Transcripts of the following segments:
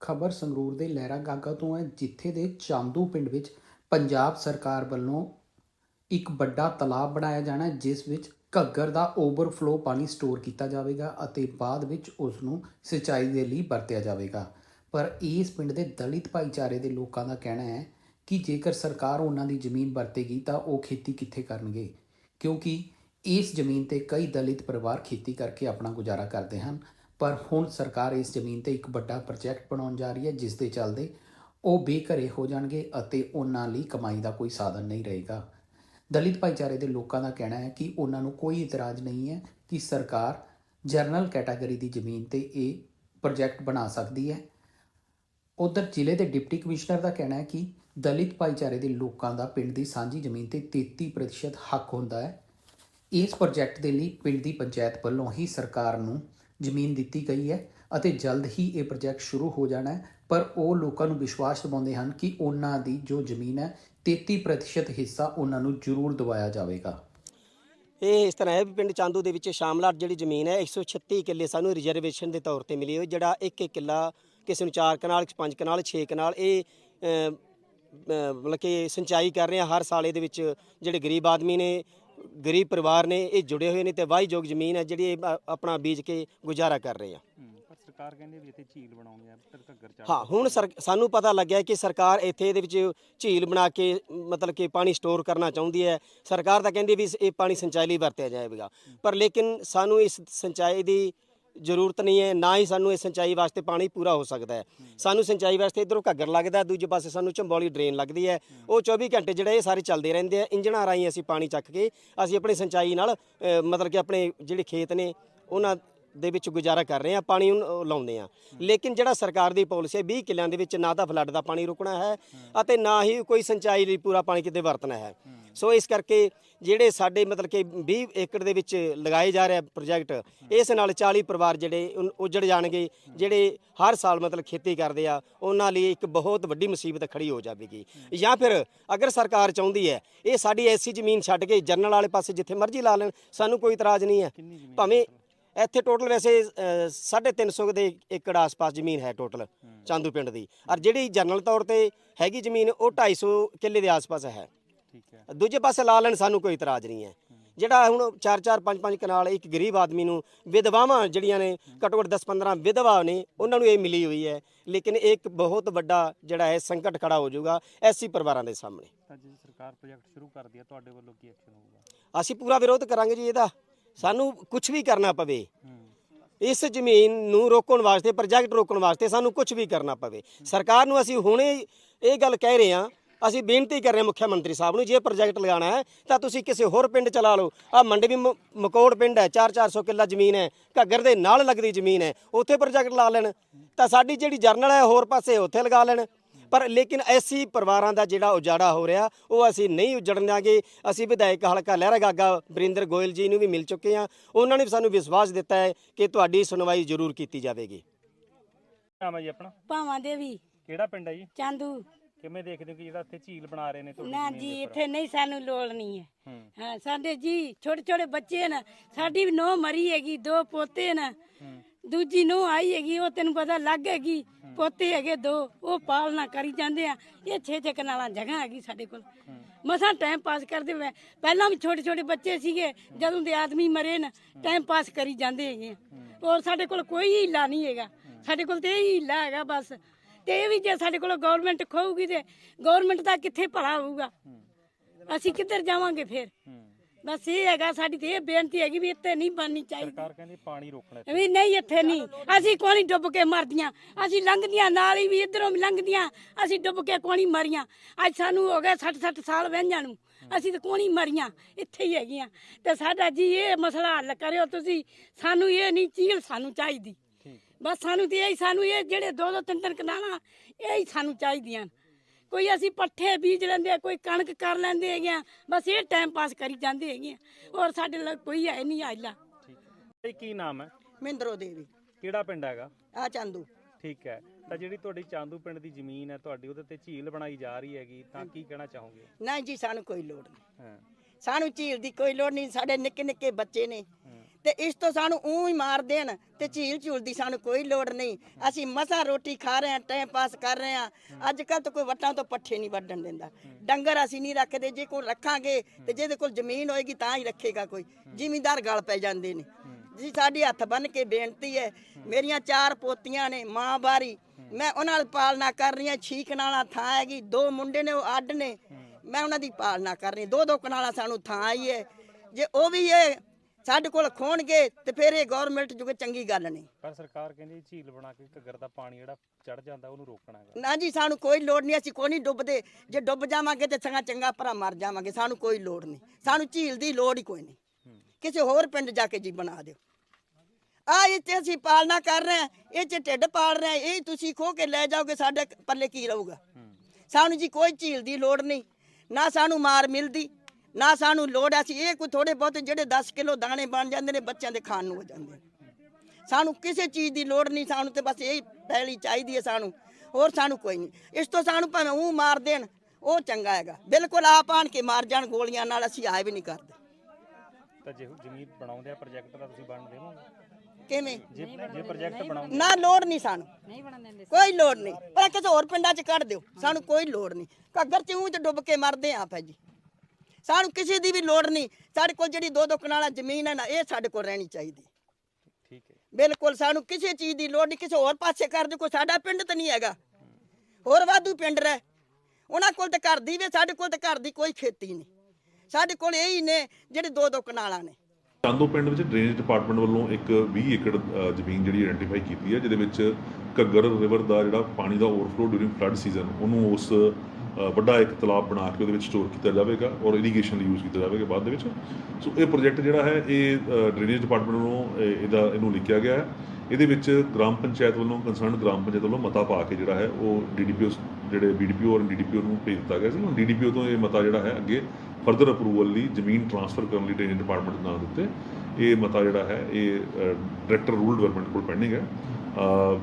ਖਬਰ ਸੰਗਰੂਰ ਦੇ ਲਹਿਰਾ ਗਾਗਾ ਤੋਂ ਹੈ, ਜਿੱਥੇ ਦੇ ਚਾਂਦੂ ਪਿੰਡ ਵਿੱਚ ਪੰਜਾਬ ਸਰਕਾਰ ਵੱਲੋਂ ਇੱਕ ਵੱਡਾ ਤਲਾਬ ਬਣਾਇਆ ਜਾਣਾ ਹੈ, ਜਿਸ ਵਿੱਚ ਘੱਗਰ ਦਾ ਓਵਰਫਲੋ ਪਾਣੀ ਸਟੋਰ ਕੀਤਾ ਜਾਵੇਗਾ ਅਤੇ ਬਾਅਦ ਵਿੱਚ ਉਸ ਨੂੰ ਸਿੰਚਾਈ ਦੇ ਲਈ ਵਰਤਿਆ ਜਾਵੇਗਾ। ਪਰ ਇਸ ਪਿੰਡ ਦੇ ਦਲਿਤ ਭਾਈਚਾਰੇ ਦੇ ਲੋਕਾਂ ਦਾ ਕਹਿਣਾ ਹੈ ਕਿ ਜੇਕਰ ਸਰਕਾਰ ਉਹਨਾਂ ਦੀ ਜ਼ਮੀਨ ਵਰਤੇਗੀ ਤਾਂ ਉਹ ਖੇਤੀ ਕਿੱਥੇ ਕਰਨਗੇ? ਕਿਉਂਕਿ ਇਸ ਜ਼ਮੀਨ ਤੇ ਕਈ ਦਲਿਤ ਪਰਿਵਾਰ ਖੇਤੀ ਕਰਕੇ ਆਪਣਾ ਗੁਜ਼ਾਰਾ ਕਰਦੇ ਹਨ। ਪਰ ਹੁਣ ਸਰਕਾਰ ਇਸ ਜ਼ਮੀਨ ਤੇ ਇੱਕ ਵੱਡਾ ਪ੍ਰੋਜੈਕਟ ਬਣਾਉਣ ਜਾ ਰਹੀ ਹੈ, ਜਿਸ ਦੇ ਚੱਲਦੇ ਉਹ ਬੇਘਰੇ ਹੋ ਜਾਣਗੇ ਅਤੇ ਉਹਨਾਂ ਲਈ ਕਮਾਈ ਦਾ ਕੋਈ ਸਾਧਨ ਨਹੀਂ ਰਹੇਗਾ। ਦਲਿਤ ਭਾਈਚਾਰੇ ਦੇ ਲੋਕਾਂ ਦਾ ਕਹਿਣਾ ਹੈ ਕਿ ਉਹਨਾਂ ਨੂੰ ਕੋਈ ਇਤਰਾਜ਼ ਨਹੀਂ ਹੈ ਕਿ ਸਰਕਾਰ ਜਰਨਲ ਕੈਟਾਗਰੀ ਦੀ ਜ਼ਮੀਨ ਤੇ ਇਹ ਪ੍ਰੋਜੈਕਟ ਬਣਾ ਸਕਦੀ ਹੈ। ਉਧਰ ਜ਼ਿਲ੍ਹੇ ਦੇ ਡਿਪਟੀ ਕਮਿਸ਼ਨਰ ਦਾ ਕਹਿਣਾ ਹੈ ਕਿ ਦਲਿਤ ਭਾਈਚਾਰੇ ਦੇ ਲੋਕਾਂ ਦਾ ਪਿੰਡ ਦੀ ਸਾਂਝੀ ਜ਼ਮੀਨ ਤੇ 33% ਹੱਕ ਹੁੰਦਾ ਹੈ। ਇਸ ਪ੍ਰੋਜੈਕਟ ਦੇ ਲਈ ਪਿੰਡ ਦੀ ਪੰਚਾਇਤ ਵੱਲੋਂ ਹੀ ਸਰਕਾਰ ਨੂੰ ਜ਼ਮੀਨ ਦਿੱਤੀ ਗਈ ਹੈ ਅਤੇ ਜਲਦ ਹੀ ਇਹ ਪ੍ਰੋਜੈਕਟ ਸ਼ੁਰੂ ਹੋ ਜਾਣਾ ਹੈ। ਪਰ ਉਹ ਲੋਕਾਂ ਨੂੰ ਵਿਸ਼ਵਾਸ ਦਿਵਾਉਂਦੇ ਹਨ ਕਿ ਉਹਨਾਂ ਦੀ ਜੋ ਜ਼ਮੀਨ ਹੈ 33% ਹਿੱਸਾ ਉਹਨਾਂ ਨੂੰ ਜ਼ਰੂਰ ਦਿਵਾਇਆ ਜਾਵੇਗਾ। ਇਹ ਇਸ ਤਰ੍ਹਾਂ ਹੈ ਵੀ ਪਿੰਡ ਚਾਂਦੂ ਦੇ ਵਿੱਚ ਸ਼ਾਮਲਾਟ ਜਿਹੜੀ ਜ਼ਮੀਨ ਹੈ 136 ਕਿੱਲੇ ਸਾਨੂੰ ਰਿਜ਼ਰਵੇਸ਼ਨ ਦੇ ਤੌਰ ਤੇ ਮਿਲੀ ਹੋਈ ਜਿਹੜਾ ਇੱਕ ਇੱਕ ਕਿੱਲਾ ਕਿਸੇ ਨੂੰ 4 ਕਨਾਲ 5 ਕਨਾਲ 6 ਕਨਾਲ ਇਹ ਮਤਲਬ ਕਿ ਸਿੰਚਾਈ ਕਰ ਰਹੇ ਆ ਹਰ ਸਾਲ ਇਹਦੇ ਵਿੱਚ ਜਿਹੜੇ ਗਰੀਬ ਆਦਮੀ ਨੇ ਗਰੀਬ ਪਰਿਵਾਰ ਨੇ ਇਹ ਜੁੜੇ ਹੋਏ ਨੇ ਤੇ ਵਾਹੀਯੋਗ ਜ਼ਮੀਨ ਹੈ ਜਿਹੜੀ ਇਹ ਆਪਣਾ ਬੀਜ ਕੇ ਗੁਜ਼ਾਰਾ ਕਰ ਰਹੇ ਆ। ਪਰ ਸਰਕਾਰ ਕਹਿੰਦੀ ਵੀ ਇੱਥੇ ਝੀਲ ਬਣਾਉਣੀ ਆ ਫਿਰ ਘੱਗਰ ਚੜ੍ਹ ਹਾਂ ਹੁਣ ਸਰ- ਸਾਨੂੰ ਪਤਾ ਲੱਗਿਆ ਕਿ ਸਰਕਾਰ ਇੱਥੇ ਇਹਦੇ ਵਿੱਚ ਝੀਲ ਬਣਾ ਕੇ ਮਤਲਬ ਕਿ ਪਾਣੀ ਸਟੋਰ ਕਰਨਾ ਚਾਹੁੰਦੀ ਹੈ। ਸਰਕਾਰ ਤਾਂ ਕਹਿੰਦੀ ਵੀ ਇਸ- ਇਹ ਪਾਣੀ ਸਿੰਚਾਈ ਲਈ ਵਰਤਿਆ ਜਾਏਗਾ। ਪਰ ਲੇਕਿਨ ਸਾਨੂੰ ਇਸ ਸਿੰਚਾਈ ਦੀ ਜ਼ਰੂਰਤ ਨਹੀਂ ਹੈ ਨਾ ਹੀ ਸਾਨੂੰ ਇਹ ਸਿੰਚਾਈ ਵਾਸਤੇ ਪਾਣੀ ਪੂਰਾ ਹੋ ਸਕਦਾ ਹੈ। ਸਾਨੂੰ ਸਿੰਚਾਈ ਵਾਸਤੇ ਇਧਰੋਂ ਘੱਗਰ ਲੱਗਦਾ ਦੂਜੇ ਪਾਸੇ ਸਾਨੂੰ ਚੰਬੋਲੀ ਡਰੇਨ ਲੱਗਦੀ ਹੈ। ਉਹ 24 ਘੰਟੇ ਜਿਹੜੇ ਇਹ ਸਾਰੇ ਚੱਲਦੇ ਰਹਿੰਦੇ ਆ ਇੰਜਣਾਂ ਰਾਹੀਂ ਅਸੀਂ ਪਾਣੀ ਚੱਕ ਕੇ ਅਸੀਂ ਆਪਣੀ ਸਿੰਚਾਈ ਨਾਲ ਅ, ਮਤਲਬ ਕਿ ਆਪਣੇ ਜਿਹੜੇ ਖੇਤ ਨੇ ਉਹਨਾਂ ਦੇ ਵਿੱਚ ਗੁਜ਼ਾਰਾ ਕਰ ਰਹੇ ਆ ਪਾਣੀ ਨੂੰ ਲਾਉਂਦੇ ਆ ਲੇਕਿਨ ਜਿਹੜਾ ਸਰਕਾਰ ਦੀ ਪਾਲਿਸੀ ਹੈ 20 ਕਿੱਲਿਆਂ ਦੇ ਵਿੱਚ ਨਾ ਤਾਂ ਫਲੱਡ ਦਾ ਪਾਣੀ ਰੁਕਣਾ ਹੈ ਅਤੇ ਨਾ ਹੀ ਕੋਈ ਸਿੰਚਾਈ ਲਈ ਪੂਰਾ ਪਾਣੀ ਕਿਤੇ ਵਰਤਣਾ ਹੈ। ਸੋ ਇਸ ਕਰਕੇ ਜਿਹੜੇ ਸਾਡੇ ਮਤਲਬ ਕਿ 20 ਏਕੜ ਦੇ ਵਿੱਚ ਲਗਾਏ ਜਾ ਰਿਹਾ ਪ੍ਰੋਜੈਕਟ ਇਸ ਨਾਲ 40 ਪਰਿਵਾਰ ਜਿਹੜੇ ਉਜੜ ਜਾਣਗੇ ਜਿਹੜੇ ਹਰ ਸਾਲ ਮਤਲਬ ਖੇਤੀ ਕਰਦੇ ਆ ਉਹਨਾਂ ਲਈ ਇੱਕ ਬਹੁਤ ਵੱਡੀ ਮੁਸੀਬਤ ਖੜੀ ਹੋ ਜਾਵੇਗੀ। ਜਾਂ ਫਿਰ ਅਗਰ ਸਰਕਾਰ ਚਾਹੁੰਦੀ ਹੈ ਇਹ ਸਾਡੀ ਐਸੀ ਜ਼ਮੀਨ ਛੱਡ ਕੇ ਜਨਰਲ ਵਾਲੇ ਪਾਸੇ ਜਿੱਥੇ ਮਰਜ਼ੀ ਲਾ ਲੈਣ ਸਾਨੂੰ ਕੋਈ ਇਤਰਾਜ਼ ਨਹੀਂ ਹੈ। ਭਾਵੇਂ ਇੱਥੇ ਟੋਟਲ ਵੈਸੇ 350 ਦੇ ਏਕੜ ਆਸ-ਪਾਸ ਜ਼ਮੀਨ ਹੈ ਟੋਟਲ ਚਾਂਦੂ ਪਿੰਡ ਦੀ। ਔਰ ਜਿਹੜੀ ਜਨਰਲ ਤੌਰ ਤੇ ਹੈਗੀ ਜ਼ਮੀਨ ਉਹ 250 ਕਿੱਲੇ ਦੇ ਆਸ-ਪਾਸ ਹੈ। ਠੀਕ ਹੈ। ਦੂਜੇ ਪਾਸੇ ਲਾ ਲੈਣ ਸਾਨੂੰ ਕੋਈ ਇਤਰਾਜ਼ ਨਹੀਂ ਹੈ। ਜਿਹੜਾ ਹੁਣ 4-4 5-5 ਕਨਾਲ ਇੱਕ ਗਰੀਬ ਆਦਮੀ ਨੂੰ ਵਿਧਵਾਵਾਂ ਜਿਹੜੀਆਂ ਨੇ ਘੱਟੋ ਘੱਟ 10-15 ਵਿਧਵਾ ਨੇ ਉਹਨਾਂ ਨੂੰ ਇਹ ਮਿਲੀ ਹੋਈ ਹੈ। ਲੇਕਿਨ ਇੱਕ ਬਹੁਤ ਵੱਡਾ ਜਿਹੜਾ ਹੈ ਸੰਕਟ ਖੜਾ ਹੋ ਜਾਊਗਾ ਐਸੀ ਪਰਿਵਾਰਾਂ ਦੇ ਸਾਹਮਣੇ। ਤਾਂ ਜੇ ਸਰਕਾਰ ਪ੍ਰੋਜੈਕਟ ਸ਼ੁਰੂ ਕਰਦੀ ਆ ਤੁਹਾਡੇ ਵੱਲੋਂ ਕੀ ਐਕਸ਼ਨ ਹੋਊਗਾ? ਅਸੀਂ ਪੂਰਾ ਵਿਰੋਧ ਕਰਾਂਗੇ ਜੀ ਇਹਦਾ। ਸਾਨੂੰ ਕੁਝ ਵੀ ਕਰਨਾ ਪਵੇ। ਇਸ ਜ਼ਮੀਨ ਨੂੰ ਰੋਕਣ ਵਾਸਤੇ, ਪ੍ਰੋਜੈਕਟ ਰੋਕਣ ਵਾਸਤੇ ਸਾਨੂੰ ਕੁਝ ਵੀ ਕਰਨਾ ਪਵੇ। ਸਰਕਾਰ ਨੂੰ ਅਸੀਂ ਹੁਣੇ ਇਹ ਗੱਲ ਕਹਿ ਰਹੇ ਹਾਂ, ਅਸੀਂ ਬੇਨਤੀ ਕਰ ਰਹੇ ਹਾਂ ਮੁੱਖ ਮੰਤਰੀ ਸਾਹਿਬ ਨੂੰ, ਜੇ ਪ੍ਰੋਜੈਕਟ ਲਗਾਉਣਾ ਹੈ, ਤਾਂ ਤੁਸੀਂ ਕਿਸੇ ਹੋਰ ਪਿੰਡ ਚਲਾ ਲਓ। ਆ ਮੰਡਵੀ ਮ- ਮਕੌੜ ਪਿੰਡ ਹੈ 4-400 ਕਿੱਲਾ ਜ਼ਮੀਨ ਹੈ, ਘੱਗਰ ਦੇ ਨਾਲ ਲੱਗਦੀ ਜ਼ਮੀਨ ਹੈ, ਉੱਥੇ ਪ੍ਰੋਜੈਕਟ ਲਾ ਲੈਣ। ਤਾਂ ਸਾਡੀ ਜਿਹੜੀ ਜਰਨਲ ਹੈ, ਹੋਰ ਪਾਸੇ ਉੱਥੇ ਲਗਾ ਲੈਣ। ਪਰ ਲੇਕਿਨ ਐਸੀ ਪਰਿਵਾਰਾਂ ਦਾ ਜਿਹੜਾ ਉਜਾੜਾ ਹੋ ਰਿਹਾ ਉਹ ਅਸੀਂ ਨਹੀਂ ਉਜੜਨ ਦਿਆਂਗੇ। ਅਸੀਂ ਵਿਧਾਇਕ ਹਲਕਾ ਲਹਿਰਾ ਗਾਗਾ ਬਰਿੰਦਰ ਗੋਇਲ ਜੀ ਨੂੰ ਵੀ ਮਿਲ ਚੁੱਕੇ ਹਾਂ। ਉਹਨਾਂ ਨੇ ਸਾਨੂੰ ਵਿਸ਼ਵਾਸ ਦਿੱਤਾ ਹੈ ਕਿ ਤੁਹਾਡੀ ਸੁਣਵਾਈ ਜ਼ਰੂਰ ਕੀਤੀ ਜਾਵੇਗੀ। ਨਾਮ ਹੈ ਜੀ ਆਪਣਾ? ਭਾਵਾਂ ਦੇਵੀ। ਕਿਹੜਾ ਪਿੰਡ ਹੈ ਜੀ? ਚਾਂਦੂ। ਕਿਵੇਂ ਦੇਖਦੇ ਹੋ ਕਿ ਜਿਹੜਾ ਇੱਥੇ ਝੀਲ ਬਣਾ ਰਹੇ ਨੇ ਤੁਹਾਡੀ ਨਾ ਜ਼ਮੀਨ ਜੀ ਉੱਪਰ? ਇੱਥੇ ਨਹੀਂ ਸਾਨੂੰ ਲੋੜ ਨਹੀਂ ਹੈ। ਹੂੰ। ਹਾਂ ਸਾਡੇ ਜੀ ਛੋਟੇ ਛੋਟੇ ਬੱਚੇ ਨੇ ਸਾਡੀ ਵੀ ਨੋ ਮਰੀ ਹੈਗੀ ਦੋ ਪੋਤੇ ਨੇ ਹੂੰ। ਦੂਜੀ ਨੋ ਆਈ ਹੈਗੀ, ਉਹ ਤੈਨੂੰ ਪਤਾ ਲੱਗ ਹੈਗੀ, ਪੋਤੇ ਹੈਗੇ ਦੋ, ਉਹ ਪਾਲਣਾ ਕਰੀ ਜਾਂਦੇ ਆ। ਇਹ ਛੇ ਛੇ ਕਨਾਲਾਂ ਜਗ੍ਹਾ ਹੈਗੀ ਸਾਡੇ ਕੋਲ। ਮਸਾਂ ਟਾਈਮ ਪਾਸ ਕਰਦੇ ਹੋਏ ਪਹਿਲਾਂ ਵੀ ਛੋਟੇ ਛੋਟੇ ਬੱਚੇ ਸੀਗੇ, ਜਦੋਂ ਦੇ ਆਦਮੀ ਮਰੇ ਨਾ ਟਾਈਮ ਪਾਸ ਕਰੀ ਜਾਂਦੇ ਹੈਗੇ ਆ। ਔਰ ਸਾਡੇ ਕੋਲ ਕੋਈ ਹੀਲਾ ਨਹੀਂ ਹੈਗਾ। ਸਾਡੇ ਕੋਲ ਤੇ ਇਹ ਹੀਲਾ ਹੈਗਾ ਬਸ। ਤੇ ਇਹ ਵੀ ਜੇ ਸਾਡੇ ਕੋਲ ਗਵਰਨਮੈਂਟ ਖੋਊਗੀ ਤੇ ਗਵਰਨਮੈਂਟ ਦਾ ਕਿੱਥੇ ਭਲਾ ਹੋਊਗਾ? ਅਸੀਂ ਕਿੱਧਰ ਜਾਵਾਂਗੇ ਫਿਰ? ਬਸ ਇਹ ਹੈਗਾ ਸਾਡੀ ਤੇ ਇਹ ਬੇਨਤੀ ਹੈਗੀ ਵੀ ਇੱਥੇ ਨਹੀਂ ਬਣਨੀ ਚਾਹੀਦੀ। ਸਰਕਾਰ ਕਹਿੰਦੀ ਪਾਣੀ ਰੋਕਣਾ। ਵੀ ਨਹੀਂ ਇੱਥੇ ਨਹੀਂ। ਅਸੀਂ ਕੋਣੀ ਡੁੱਬ ਕੇ ਮਰਦੀਆਂ। ਅਸੀਂ ਲੰਘਦੀਆਂ ਨਾਲ ਹੀ ਵੀ ਇਧਰੋਂ ਵੀ ਲੰਘਦੀਆਂ। ਅਸੀਂ ਡੁੱਬ ਕੇ ਕੋਣੀ ਮਰੀਆਂ। ਅੱਜ ਸਾਨੂੰ ਹੋ ਗਿਆ 60 60 ਸਾਲ ਵਹਿੰਜਾਂ ਨੂੰ। ਅਸੀਂ ਤਾਂ ਕੋਣੀ ਮਰੀਆਂ। ਇੱਥੇ ਹੀ ਹੈਗੀਆਂ। ਤੇ ਸਾਡਾ ਜੀ ਇਹ ਮਸਲਾ ਹੱਲ ਕਰਿਓ ਤੁਸੀਂ। ਸਾਨੂੰ ਇਹ ਨਹੀਂ ਚੀਲ ਸਾਨੂੰ ਚਾਹੀਦੀ। ਬਸ ਸਾਨੂੰ ਤੇ ਇਹ ਸਾਨੂੰ ਇਹ ਜਿਹੜੇ ਦੋ ਦੋ ਤਿੰਨ ਤਿੰਨ ਕਨਾਲਾਂ ਇਹ ਹੀ ਸਾਨੂੰ ਚਾਹੀਦੀਆਂ। ਕੋਈ ਅਸੀਂ ਪੱਠੇ ਬੀਜ ਲੈਂਦੇ ਆ ਕੋਈ ਕਣਕ ਕਰ ਲੈਂਦੇ ਹੈਗੇ ਆ ਬਸ ਇਹ ਟਾਈਮ ਪਾਸ ਕਰੀ ਜਾਂਦੇ ਹੈਗੇ ਆ। ਔਰ ਸਾਡੇ ਲਈ ਕੋਈ ਹੈ ਨਹੀਂ ਆਇਲਾ ਇਹ ਕੀ ਨਾਮ ਹੈ? ਮਿੰਦਰੋ ਦੇਵੀ। ਕਿਹੜਾ ਪਿੰਡ ਹੈਗਾ? ਆ ਚੰਦੂ। ਠੀਕ ਹੈ। ਤਾਂ ਜਿਹੜੀ ਤੁਹਾਡੀ ਚਾਂਦੂ ਪਿੰਡ ਦੀ ਜ਼ਮੀਨ ਹੈ ਤੁਹਾਡੀ ਉਹਦੇ ਤੇ ਝੀਲ ਬਣਾਈ ਜਾ ਰਹੀ ਹੈਗੀ ਤਾਂ ਕੀ ਕਹਿਣਾ ਚਾਹੋਗੇ? ਨਹੀਂ ਜੀ ਸਾਨੂੰ ਕੋਈ ਲੋੜ ਨਹੀਂ। ਹਾਂ। ਸਾਨੂੰ ਝੀਲ ਦੀ ਕੋਈ ਲੋੜ ਨਹੀਂ ਸਾਡੇ ਨਿੱਕੇ ਨਿੱਕੇ ਬੱਚੇ ਨੇ। ਤੇ ਇਸ ਤੋਂ ਸਾਨੂੰ ਊਂ ਹੀ ਮਾਰ ਦੇਣ ਤੇ ਝੀਲ ਝੂਲ ਦੀ ਸਾਨੂੰ ਕੋਈ ਲੋੜ ਨਹੀਂ। ਅਸੀਂ ਮਸਾਂ ਰੋਟੀ ਖਾ ਰਹੇ ਹਾਂ ਟਾਈਮ ਪਾਸ ਕਰ ਰਹੇ ਹਾਂ। ਅੱਜ ਕੱਲ ਤਾਂ ਕੋਈ ਵੱਟਾਂ ਤੋਂ ਪੱਠੇ ਨਹੀਂ ਵੱਢਣ ਦਿੰਦਾ। ਡੰਗਰ ਅਸੀਂ ਨਹੀਂ ਰੱਖਦੇ, ਜੇ ਕੋਈ ਰੱਖਾਂਗੇ ਤੇ ਜਿਹਦੇ ਕੋਲ ਜ਼ਮੀਨ ਹੋਏਗੀ ਤਾਂ ਹੀ ਰੱਖੇਗਾ ਕੋਈ। ਜ਼ਿਮੀਂਦਾਰ ਗਲ ਪੈ ਜਾਂਦੇ ਨੇ। ਜੀ, ਸਾਡੇ ਹੱਥ ਬੰਨ ਕੇ ਬੇਨਤੀ ਹੈ, ਮੇਰੀਆਂ ਚਾਰ ਪੋਤੀਆਂ ਨੇ, ਮਾਂ ਬਾਰੀ ਮੈਂ ਉਹਨਾਂ ਨਾਲ ਪਾਲਣਾ ਕਰ ਰਹੀ ਹਾਂ ਛੀ ਕਨਾਲਾ ਥਾਂ ਹੈਗੀ, ਦੋ ਮੁੰਡੇ ਨੇ, ਉਹ ਅੱਡ ਨੇ। ਮੈਂ ਉਹਨਾਂ ਦੀ ਪਾਲਣਾ ਕਰ ਰਹੀ ਦੋ ਦੋ ਕਨਾਲਾ ਸਾਨੂੰ ਥਾਂ ਆਈ ਹੈ। ਜੇ ਉਹ ਵੀ ਇਹ ਸਾਡੇ ਕੋਲ ਖੋਣਗੇ ਤੇ ਫਿਰ ਇਹ ਗਵਰਨਮੈਂਟ ਜੁਗੇ ਚੰਗੀ ਗੱਲ ਨਹੀਂ। ਪਰ ਸਰਕਾਰ ਕਹਿੰਦੀ ਝੀਲ ਬਣਾ ਕੇ ਘੱਗਰ ਦਾ ਪਾਣੀ ਜਿਹੜਾ ਚੜ ਜਾਂਦਾ ਉਹਨੂੰ ਰੋਕਣਾ ਹੈਗਾ। ਨਾ ਜੀ ਸਾਨੂੰ ਕੋਈ ਲੋੜ ਨਹੀਂ ਅਸੀਂ ਕੋਈ ਨਹੀਂ ਡੁੱਬਦੇ। ਜੇ ਡੁੱਬ ਜਾਵਾਂਗੇ ਤੇ ਚੰਗਾ ਚੰਗਾ ਭਰਾ ਮਰ ਜਾਵਾਂਗੇ ਸਾਨੂੰ ਕੋਈ ਲੋੜ ਨਹੀਂ। ਸਾਨੂੰ ਝੀਲ ਦੀ ਲੋੜ ਹੀ ਕੋਈ ਨਹੀਂ। ਕਿਸੇ ਹੋਰ ਪਿੰਡ ਜਾ ਕੇ ਜੀ ਬਣਾ ਦਿਓ। ਆ ਇਹ ਤੇ ਅਸੀਂ ਪਾਲਣਾ ਕਰ ਰਹੇ ਹਾਂ ਇਹ ਚ ਢਿੱਡ ਪਾਲ ਰਹੇ ਹਾਂ ਇਹ ਤੁਸੀਂ ਖੋ ਕੇ ਲੈ ਜਾਓਗੇ ਸਾਡੇ ਪੱਲੇ ਕੀ ਰਹੂਗਾ। ਸਾਨੂੰ ਜੀ ਕੋਈ ਝੀਲ ਦੀ ਲੋੜ ਨਹੀਂ ਨਾ ਸਾਨੂੰ ਮਾਰ ਮਿਲਦੀ ਨਾ ਸਾਨੂੰ ਲੋੜ ਅਸੀਂ ਇਹ ਕੋਈ ਥੋੜੇ ਬਹੁਤ ਜਿਹੜੇ 10 ਕਿਲੋ ਦਾਣੇ ਬਣ ਜਾਂਦੇ ਨੇ ਬੱਚਿਆਂ ਦੇ ਖਾਣ ਨੂੰ ਹੋ ਜਾਂਦੇ ਸਾਨੂੰ ਕਿਸੇ ਚੀਜ਼ ਦੀ ਲੋੜ ਨਹੀਂ ਸਾਨੂੰ ਤੇ ਬਸ ਇਹ ਪੈਲੀ ਚਾਹੀਦੀ ਹੈ ਸਾਨੂੰ ਹੋਰ ਸਾਨੂੰ ਕੋਈ ਨਹੀਂ। ਇਸ ਤੋਂ ਸਾਨੂੰ ਭਾਵੇਂ ਉਹ ਮਾਰ ਦੇਣ ਉਹ ਚੰਗਾ ਹੈਗਾ। ਬਿਲਕੁਲ ਆਪ ਆਣ ਕੇ ਮਾਰ ਜਾਣ ਗੋਲੀਆਂ ਨਾਲ ਅਸੀਂ ਆਏ ਵੀ ਨਹੀਂ ਕਰਦੇ। ਤਾਂ ਜੇ ਜ਼ਮੀਨ ਬਣਾਉਂਦੇ ਆ ਪ੍ਰੋਜੈਕਟ ਦਾ ਤੁਸੀਂ ਬਣ ਦੇਵੋਗੇ ਕਿਵੇਂ? ਜੇ ਜੇ ਪ੍ਰੋਜੈਕਟ ਬਣਾਉਂਦੇ। ਨਾ ਲੋੜ ਨਹੀਂ ਸਾਨੂੰ। ਨਹੀਂ ਬਣਨ ਦਿੰਦੇ ਕੋਈ ਲੋੜ ਨਹੀਂ। ਪਰ ਕਿਸੇ ਹੋਰ ਪਿੰਡਾਂ 'ਚ ਕੱਢ ਦਿਓ। ਸਾਨੂੰ ਕੋਈ ਲੋੜ ਨਹੀਂ। ਘੱਗਰ 'ਚ ਤੇ ਡੁੱਬ ਕੇ ਮਰਦੇ ਆਂ ਆਪਾਂ ਜੀ। ਸਾਨੂੰ ਕਿਸੇ ਦੀ ਵੀ ਲੋੜ ਨਹੀਂ। ਸਾਡੇ ਕੋਲ ਜਿਹੜੀ ਦੋ ਦੋ ਕਨਾਲਾ ਜ਼ਮੀਨ ਹੈ ਨਾ ਇਹ ਸਾਡੇ ਕੋਲ ਰਹਿਣੀ ਚਾਹੀਦੀ। ਠੀਕ ਹੈ। ਬਿਲਕੁਲ ਸਾਨੂੰ ਕਿਸੇ ਚੀਜ਼ ਦੀ ਲੋੜ ਨਹੀਂ ਕਿਸੇ ਹੋਰ ਪਾਸੇ ਕਰ ਦਿਓ ਕੋਈ ਸਾਡਾ ਪਿੰਡ ਤਾਂ ਨਹੀਂ ਹੈਗਾ। ਹੋਰ ਵਾਧੂ ਪਿੰਡ ਰਹਿ। ਉਹਨਾਂ ਕੋਲ ਤਾਂ ਘਰ ਦੀ ਵੇ ਸਾਡੇ ਕੋਲ ਤਾਂ ਘਰ ਦੀ ਕੋਈ ਖੇਤੀ ਨਹੀਂ। ਸਾਡੇ ਕੋਲ ਇਹ ਹੀ ਨੇ ਜਿਹੜੇ ਦੋ ਦੋ ਕਨਾਲਾਂ ਨੇ। ਚਾਂਦੋ ਪਿੰਡ ਵਿੱਚ ਡਰੇਨੇਜ ਡਿਪਾਰਟਮੈਂਟ ਵੱਲੋਂ ਇੱਕ 20 ਏਕੜ ਜ਼ਮੀਨ ਜਿਹੜੀ ਆਇਡੈਂਟੀਫਾਈ ਕੀਤੀ ਹੈ ਜਿਹਦੇ ਵਿੱਚ ਘੱਗਰ ਰਿਵਰ ਦਾ ਜਿਹੜਾ ਪਾਣੀ ਦਾ ਓਵਰਫਲੋ ਡਿਊਰਿੰਗ ਫਲੱਡ ਸੀਜ਼ਨ ਉਹਨੂੰ ਉਸ ਵੱਡਾ ਇੱਕ ਤਲਾਬ ਬਣਾ ਕੇ ਉਹਦੇ ਵਿੱਚ ਸਟੋਰ ਕੀਤਾ ਜਾਵੇਗਾ ਔਰ ਇਰੀਗੇਸ਼ਨ ਲਈ ਯੂਜ਼ ਕੀਤਾ ਜਾਵੇਗਾ ਬਾਅਦ ਦੇ ਵਿੱਚ। ਸੋ ਇਹ ਪ੍ਰੋਜੈਕਟ ਜਿਹੜਾ ਹੈ, ਇਹ ਡਰੇਨੇਜ ਡਿਪਾਰਟਮੈਂਟ ਵੱਲੋਂ ਇਹਦਾ, ਇਹਨੂੰ ਲਿਖਿਆ ਗਿਆ ਹੈ। ਇਹਦੇ ਵਿੱਚ ਗ੍ਰਾਮ ਪੰਚਾਇਤ ਵੱਲੋਂ ਕੰਸਰਨ ਗ੍ਰਾਮ ਪੰਚਾਇਤ ਵੱਲੋਂ ਮਤਾ ਪਾ ਕੇ ਜਿਹੜਾ ਹੈ, ਉਹ ਡੀਡੀਪੀਓ ਜਿਹੜੇ ਬੀਡੀਪੀਓ ਔਰ ਡੀਡੀਪੀਓ ਨੂੰ ਭੇਜ ਦਿੱਤਾ ਗਿਆ ਸੀ ਹੁਣ ਡੀਡੀਪੀਓ ਤੋਂ ਇਹ ਮਤਾ ਜਿਹੜਾ ਹੈ ਅੱਗੇ ਫਰਦਰ ਅਪਰੂਵਲ ਲਈ ਜ਼ਮੀਨ ਟ੍ਰਾਂਸਫਰ ਕਰਨ ਲਈ ਡਰੇਨੇਜ ਡਿਪਾਰਟਮੈਂਟ ਦੇ ਨਾਂ ਦੇ ਉੱਤੇ ਇਹ ਮਤਾ ਜਿਹੜਾ ਹੈ ਇਹ ਡਾਇਰੈਕਟਰ ਰੂਰਲ ਡਿਵੈਲਪਮੈਂਟ ਕੋਲ ਪੈਂਡਿੰਗ ਹੈ।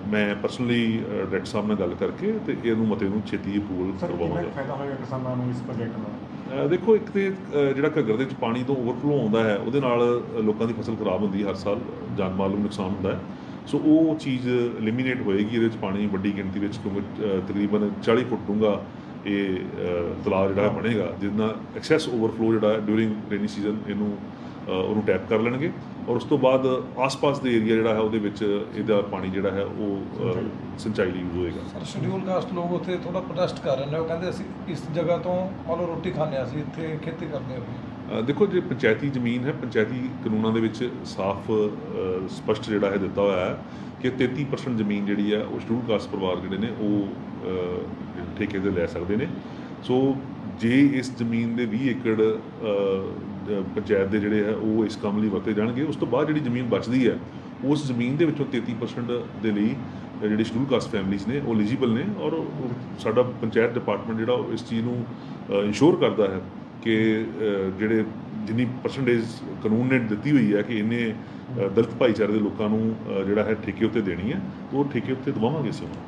ਮੈਂ ਪਰਸਨਲੀ ਡਾਇਰੈਕਟਰ ਸਾਹਿਬ ਨਾਲ ਗੱਲ ਕਰਕੇ ਤੇ ਇਹਨੂੰ ਮਤੇ ਨੂੰ ਛੇਤੀ ਅਪਰੂਵਲ ਕਰਵਾਵਾਂਗਾ ਕੁ ਫਾਇਦਾ ਹੋਏਗਾ ਕਿਸਾਨਾਂ ਨੂੰ ਇਸ ਪ੍ਰੋਜੈਕਟ ਦਾ ਅ, ਦੇਖੋ ਇੱਕ ਤੇ ਜਿਹੜਾ ਘੱਗਰ ਦੇ ਵਿੱਚ ਪਾਣੀ ਤੋਂ ਓਵਰਫਲੋ ਆਉਂਦਾ ਹੈ ਉਹਦੇ ਨਾਲ ਲੋਕਾਂ ਦੀ ਫਸਲ ਖਰਾਬ ਹੁੰਦੀ ਹੈ ਹਰ ਸਾਲ ਜਾਨ ਮਾਲ ਨੂੰ ਨੁਕਸਾਨ ਹੁੰਦਾ ਹੈ। ਸੋ ਉਹ ਚੀਜ਼ ਐਲੀਮੀਨੇਟ ਹੋਏਗੀ ਇਹਦੇ ਵਿੱਚ ਪਾਣੀ ਵੱਡੀ ਗਿਣਤੀ ਵਿੱਚ, ਕਿਉਂਕਿ ਤਕਰੀਬਨ 40 ਫੁੱਟ ਡੂੰਘਾ ਇਹ ਤਲਾਬ ਜਿਹੜਾ ਹੈ ਬਣੇਗਾ ਜਿਸ ਨਾਲ ਐਕਸੈਸ ਓਵਰਫਲੋ ਜਿਹੜਾ ਡਿਊਰਿੰਗ ਰੇਨੀ ਸੀਜ਼ਨ ਇਹਨੂੰ ਉਹਨੂੰ ਟੈਪ ਕਰ ਲੈਣਗੇ। ਔਰ ਉਸ ਤੋਂ ਬਾਅਦ ਆਸ-ਪਾਸ ਦੇ ਏਰੀਆ ਜਿਹੜਾ ਹੈ ਉਹਦੇ ਵਿੱਚ ਇਹਦਾ ਪਾਣੀ ਜਿਹੜਾ ਹੈ ਉਹ ਸਿੰਚਾਈ ਲਈ ਯੂਜ਼ ਹੋਏਗਾ। ਸਰ ਸ਼ਡਿਊਲ ਕਾਸਟ ਲੋਕ ਉੱਥੇ ਥੋੜਾ ਪ੍ਰੋਟੈਸਟ ਕਰ ਰਹੇ ਨੇ। ਉਹ ਕਹਿੰਦੇ ਅਸੀਂ ਇਸ ਜਗ੍ਹਾ ਤੋਂ ਮੰਨ ਰੋਟੀ ਖਾਂਦੇ ਹਾਂ, ਅਸੀਂ ਇੱਥੇ ਖੇਤੀ ਕਰਦੇ ਹਾਂ। ਦੇਖੋ ਜੇ ਪੰਚਾਇਤੀ ਜ਼ਮੀਨ ਹੈ ਪੰਚਾਇਤੀ ਕਾਨੂੰਨਾਂ ਦੇ ਵਿੱਚ ਸਾਫ਼ ਅ, ਸਪਸ਼ਟ ਜਿਹੜਾ ਹੈ ਦਿੱਤਾ ਹੋਇਆ ਹੈ ਕਿ 33% ਜ਼ਮੀਨ ਜਿਹੜੀ ਹੈ ਉਹ ਸ਼ਡਿਊਲ ਕਾਸਟ ਪਰਿਵਾਰ ਜਿਹੜੇ ਨੇ ਉਹ ਠੇਕੇ ਤੇ ਲੈ ਸਕਦੇ ਨੇ। ਸੋ ਜੇ ਇਸ ਜ਼ਮੀਨ ਦੇ 20 ਏਕੜ ਪੰਚਾਇਤ ਦੇ ਜਿਹੜੇ ਹੈ ਉਹ ਇਸ ਕੰਮ ਲਈ ਵਰਤੇ ਜਾਣਗੇ ਉਸ ਤੋਂ ਬਾਅਦ ਜਿਹੜੀ ਜ਼ਮੀਨ ਬਚਦੀ ਹੈ ਉਸ ਜ਼ਮੀਨ ਦੇ ਵਿੱਚੋਂ 33% ਦੇ ਲਈ ਜਿਹੜੇ ਸ਼ਡਿਊਲ ਕਾਸਟ ਫੈਮਿਲੀਜ਼ ਨੇ ਉਹ ਐਲੀਜੀਬਲ ਨੇ ਔਰ ਸਾਡਾ ਪੰਚਾਇਤ ਡਿਪਾਰਟਮੈਂਟ ਜਿਹੜਾ ਉਹ ਇਸ ਚੀਜ਼ ਨੂੰ ਇਨਸ਼ੋਰ ਕਰਦਾ ਹੈ ਕਿ ਜਿਹੜੇ ਜਿੰਨੀ ਪਰਸੈਂਟੇਜ ਕਾਨੂੰਨ ਨੇ ਦਿੱਤੀ ਹੋਈ ਹੈ ਕਿ ਇਹਨੇ ਅ, ਦਲਿਤ ਭਾਈਚਾਰੇ ਦੇ ਲੋਕਾਂ ਨੂੰ ਜਿਹੜਾ ਹੈ ਠੇਕੇ ਉੱਤੇ ਦੇਣੀ ਹੈ ਉਹ ਠੇਕੇ ਉੱਤੇ ਦਵਾਵਾਂਗੇ ਅਸੀਂ ਉਹਨੂੰ